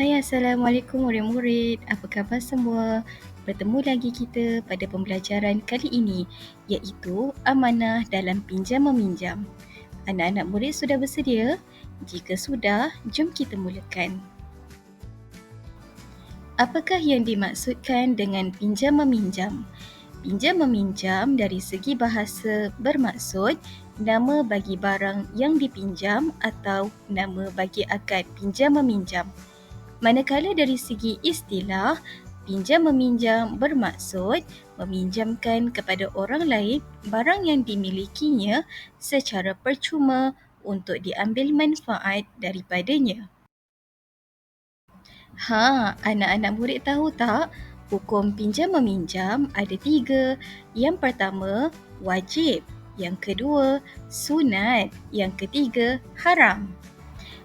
Hai Assalamualaikum murid-murid, apa khabar semua? Bertemu lagi kita pada pembelajaran kali ini iaitu amanah dalam pinjam meminjam. Anak-anak murid sudah bersedia? Jika sudah, jom kita mulakan. Apakah yang dimaksudkan dengan pinjam meminjam? Pinjam meminjam dari segi bahasa bermaksud nama bagi barang yang dipinjam atau nama bagi akad pinjam meminjam. Manakala dari segi istilah, pinjam meminjam bermaksud meminjamkan kepada orang lain barang yang dimilikinya secara percuma untuk diambil manfaat daripadanya. Ha, anak-anak murid tahu tak? Hukum pinjam meminjam ada tiga. Yang pertama, wajib. Yang kedua, sunat. Yang ketiga, haram.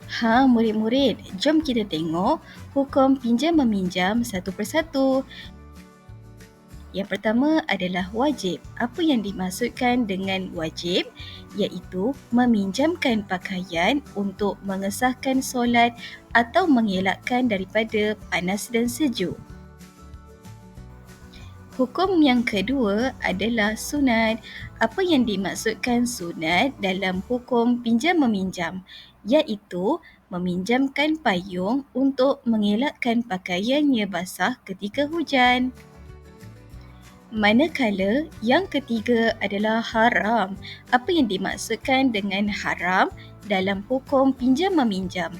Ha, murid-murid, jom kita tengok hukum pinjam meminjam satu persatu. Yang pertama adalah wajib. Apa yang dimaksudkan dengan wajib? Iaitu meminjamkan pakaian untuk mengesahkan solat atau mengelakkan daripada panas dan sejuk. Hukum yang kedua adalah sunat. Apa yang dimaksudkan sunat dalam hukum pinjam meminjam? iaitu meminjamkan payung untuk mengelakkan pakaiannya basah ketika hujan. Manakala yang ketiga adalah haram. Apa yang dimaksudkan dengan haram dalam hukum pinjam meminjam?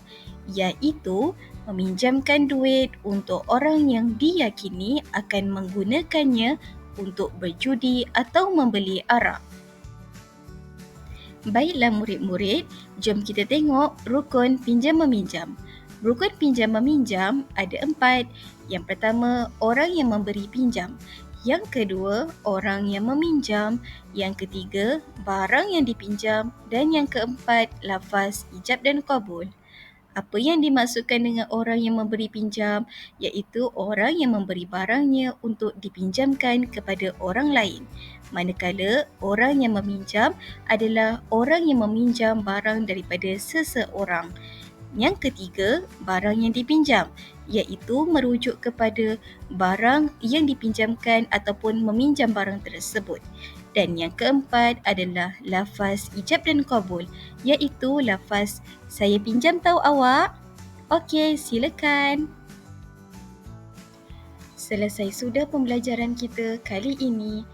Iaitu meminjamkan duit untuk orang yang diyakini akan menggunakannya untuk berjudi atau membeli arak. Baiklah murid-murid, jom kita tengok rukun pinjam meminjam. Rukun pinjam meminjam ada empat. Yang pertama, orang yang memberi pinjam. Yang kedua, orang yang meminjam. Yang ketiga, barang yang dipinjam. Dan yang keempat, lafaz ijab dan kabul. Apa yang dimaksudkan dengan orang yang memberi pinjam? Iaitu orang yang memberi barangnya untuk dipinjamkan kepada orang lain manakala orang yang meminjam adalah orang yang meminjam barang daripada seseorang. Yang ketiga, barang yang dipinjam iaitu merujuk kepada barang yang dipinjamkan ataupun meminjam barang tersebut. Dan yang keempat adalah lafaz ijab dan kabul iaitu lafaz saya pinjam tahu awak. Okey, silakan. Selesai sudah pembelajaran kita kali ini.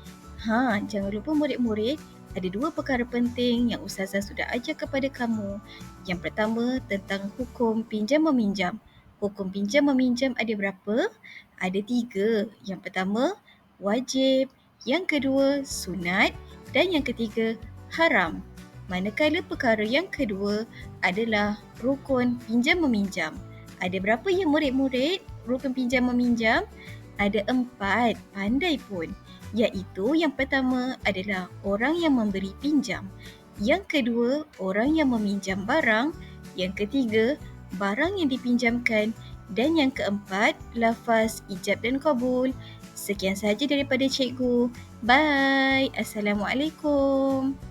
Ha, jangan lupa murid-murid, ada dua perkara penting yang Ustazah sudah ajar kepada kamu. Yang pertama tentang hukum pinjam meminjam. Hukum pinjam meminjam ada berapa? Ada tiga. Yang pertama, wajib. Yang kedua, sunat. Dan yang ketiga, haram. Manakala perkara yang kedua adalah rukun pinjam meminjam. Ada berapa ya murid-murid rukun pinjam meminjam? Ada empat. Pandai pun iaitu yang pertama adalah orang yang memberi pinjam, yang kedua orang yang meminjam barang, yang ketiga barang yang dipinjamkan dan yang keempat lafaz ijab dan kabul. Sekian sahaja daripada cikgu. Bye. Assalamualaikum.